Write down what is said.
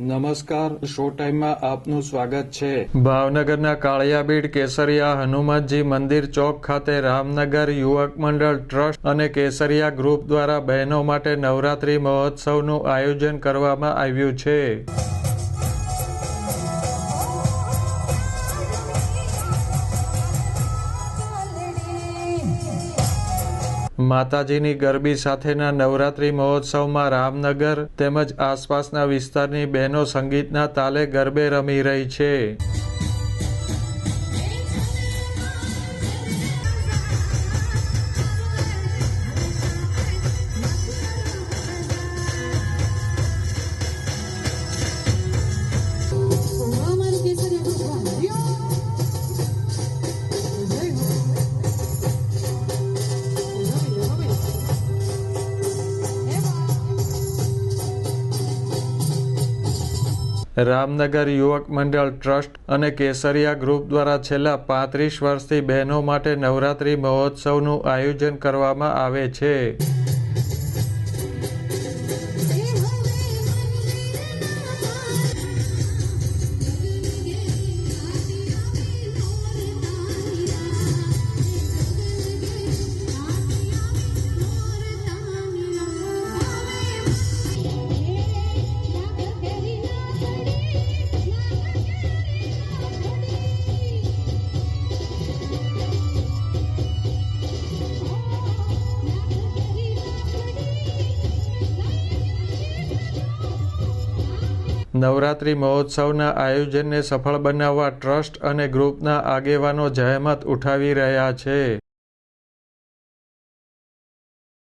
નમસ્કાર, શો ટાઈમમાં આપનું સ્વાગત છે. ભાવનગરના કાળિયાબીડ કેસરિયા હનુમાનજી મંદિર ચોક ખાતે રામનગર યુવક મંડળ ટ્રસ્ટ અને કેસરિયા ગ્રુપ દ્વારા બહેનો માટે નવરાત્રી મહોત્સવનું આયોજન કરવામાં આવ્યું છે. માતાજીની ગરબી સાથેના નવરાત્રી મહોત્સવમાં રામનગર તેમજ આસપાસના વિસ્તારની બહેનો સંગીતના તાલે ગરબે રમી રહી છે. રામનગર યુવક મંડળ ટ્રસ્ટ અને કેસરિયા ગ્રુપ દ્વારા છેલ્લા પાંત્રીસ વર્ષથી બહેનો માટે નવરાત્રી મહોત્સવનું આયોજન કરવામાં આવે છે. નવરાત્રી મહોત્સવના આયોજનને સફળ બનાવવા ટ્રસ્ટ અને ગ્રુપના આગેવાનો જહેમત ઉઠાવી રહ્યા છે.